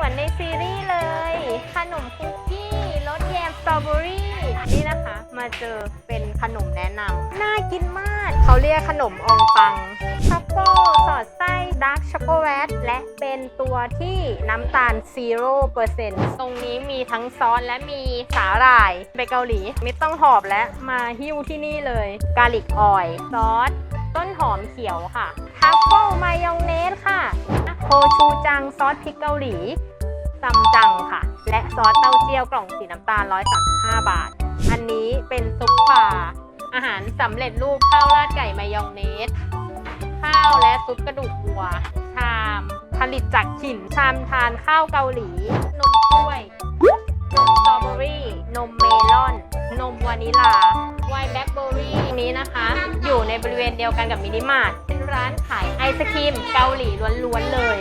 เหมือนในซีรีส์เลย ขนมคุกกี้รสแยมสตรอเบอรี่นี่นะคะ มาเจอเป็นขนมแนะนำน่ากินมาก เขาเรียกขนมองปังทัฟเฟิลสอดไส้ดาร์กช็อกโกแลตและเป็นตัวที่น้ำตาล 0%ตรงนี้มีทั้งซอสและมีสาหร่าย ไปเกาหลี ไม่ต้องหอบและมาหิ้วที่นี่เลย กาลิกออยซอส ต้นหอมเขียวค่ะทัฟเฟิลมายองเนสค่ะ โคชูจังซอสพริกเกาหลีซัมจังค่ะ และซอสเต้าเจี้ยวกล่องสีน้ำตาล 135 บาท อันนี้เป็นซุปปลาอาหารสำเร็จรูปข้าวราดไก่มายองเนส ข้าวและซุปกระดูกวัว ชาม ผลิตจากขินชามทานข้าวเกาหลี นมกล้วย นมสตรอเบอรี่ นมเมลอน นมวานิลา ไวน์แบล็คเบอร์รี่นี้นะคะ อยู่ในบริเวณเดียวกันกับมินิมาร์ท ร้านขายไอศครีมเกาหลีล้วนๆเลย